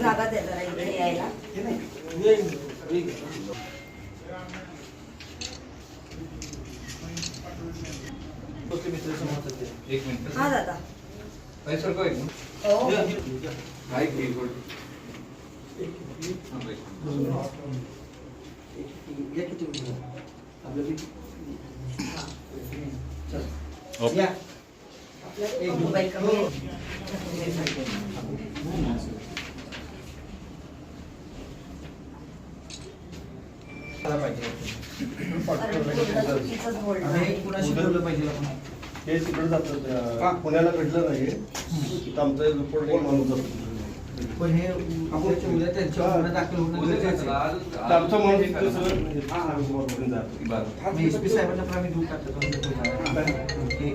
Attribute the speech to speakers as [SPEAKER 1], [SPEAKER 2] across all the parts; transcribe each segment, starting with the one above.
[SPEAKER 1] जागा द्या जरा इकडे यायला.
[SPEAKER 2] एक मिनिट.
[SPEAKER 1] हा दादा.
[SPEAKER 2] पैसा काय
[SPEAKER 1] हो
[SPEAKER 2] काय
[SPEAKER 1] बोलणं.
[SPEAKER 3] हे तिकडे जातात अं, पुण्याला भेटलं नाही. इथं आमचा रिपोर्ट माणूस जातो.
[SPEAKER 4] पण हे उद्याच्या उद्या गुन्हा दाखल
[SPEAKER 3] हे
[SPEAKER 4] एस पी साहेबांना पण आम्ही टाकतो हे-
[SPEAKER 3] हे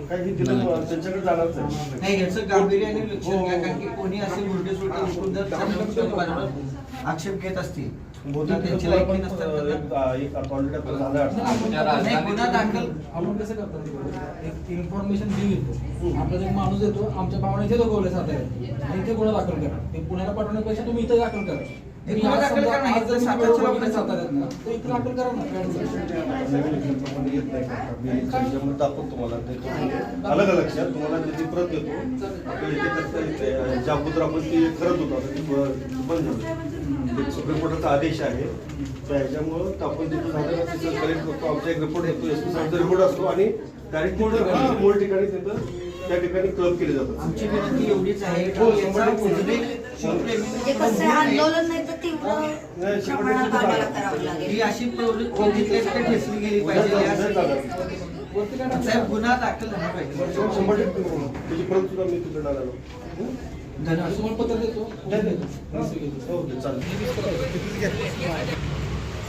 [SPEAKER 4] नाही याचं गांभीर्याने कारण की कोणी असे उलटे सुलटे उठून जर चांगल्या बाजूला आक्षेप घेत असतील.
[SPEAKER 3] बहुतेक
[SPEAKER 4] त्यांची लायकी
[SPEAKER 3] आपण,
[SPEAKER 4] नसतात
[SPEAKER 3] एक आपण झालं
[SPEAKER 4] गुन्हा दाखल.
[SPEAKER 5] आपण कसं करतात? एक इन्फॉर्मेशन देऊ येतो. आपला एक माणूस येतो आमच्या भावना इथे दोघवले साताऱ्यात आणि इथे गुन्हा दाखल करा. ते पुण्याला पाठवण्यापेक्षा तुम्ही इथे दाखल करा.
[SPEAKER 3] येत दाखवतो तुम्हाला का लक्षात तुम्हाला त्याची प्रत देतो आपल्या इथे आपण ते करत होतो. आता ते बंद झालं. सुप्रीम कोर्टाचा आदेश आहे. ह्याच्यामुळं तर आपण तिथं झालं ना तिथं कलेक्ट करतो आमचा एक रिपोर्ट येतो एस पी साहेबचा रिपोर्ट असतो आणि डायरेक्ट मूळ ठिकाणी. तिथं त्या ठिकाणी क्लब केले जातात.
[SPEAKER 4] आमची विनंती एवढीच आहे
[SPEAKER 3] हो, शंभर टक्के.
[SPEAKER 1] म्हणजे आंदोलन नाही तर तीव्र प्रमाणात आम्हाला. करावं
[SPEAKER 4] ही अशी प्रवृत्ती तिथे गेली पाहिजे यासाठी? साहेब गुन्हा दाखल झाला पाहिजे.
[SPEAKER 3] शंभर टक्के. त्याची प्रत सुद्धा मी
[SPEAKER 5] तुम्हाला पत्र देतो?
[SPEAKER 3] ओके चालेल.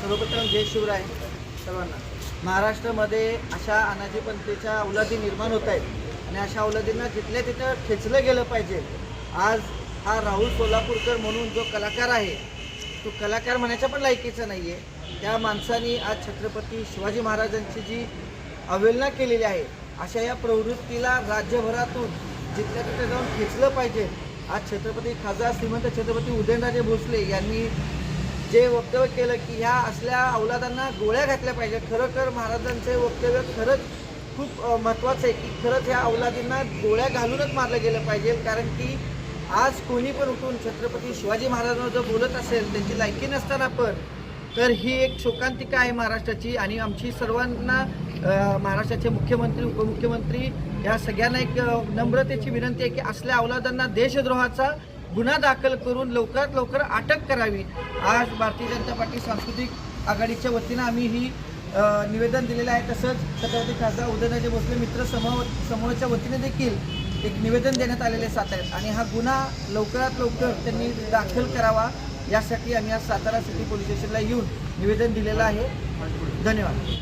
[SPEAKER 4] सर्वप्रथम जय शिवराय. सर्वांना. महाराष्ट्रामध्ये अशा अनाजीपंथीच्या अवलादी निर्माण होत आहेत. आणि अशा अवलादींना तिथल्या तिथं खेचलं गेलं पाहिजे. आज हा राहुल सोलापूरकर म्हणून जो कलाकार आहे तो कलाकार म्हणायच्या पण लायकीचा नाही आहे त्या माणसाने आज छत्रपती शिवाजी महाराजांची जी अवहेलना केलेली आहे अशा या प्रवृत्तीला राज्यभरातून जिथल्या तिथे जाऊन खेचलं पाहिजे आज छत्रपती खासदार श्रीमंत छत्रपती उदयनराजे भोसले यांनी जे वक्तव्य केलं की ह्या असल्या अवलादांना गोळ्या घातल्या पाहिजे. खरोखर महाराजांचे वक्तव्य खरंच खूप महत्त्वाचं आहे की खरंच ह्या अवलादींना गोळ्या घालूनच मारलं गेलं पाहिजे. कारण की आज कोणी पण उठून छत्रपती शिवाजी महाराजांवर जर बोलत असेल त्यांची लायकी नसताना पण तर ही एक शोकांतिका आहे महाराष्ट्राची आणि आमची सर्वांना महाराष्ट्राचे मुख्यमंत्री उपमुख्यमंत्री या सगळ्यांना एक नम्रतेची विनंती आहे की असल्या अवलादांना देशद्रोहाचा गुन्हा दाखल करून लवकरात लवकर अटक करावी. आज भारतीय जनता पार्टी सांस्कृतिक आघाडीच्या वतीनं आम्ही ही निवेदन दिलेलं आहे. तसंच छत्रपती खासदार उदयनराजे भोसले मित्र समूह समूहाच्या वतीने देखील एक निवेदन देण्यात आलेले साताऱ्यात. आणि हा गुन्हा लवकरात लवकर त्यांनी दाखल करावा. यासाठी आम्ही आज सातारा सिटी पोलीस स्टेशनला येऊन निवेदन दिलेलं आहे. धन्यवाद.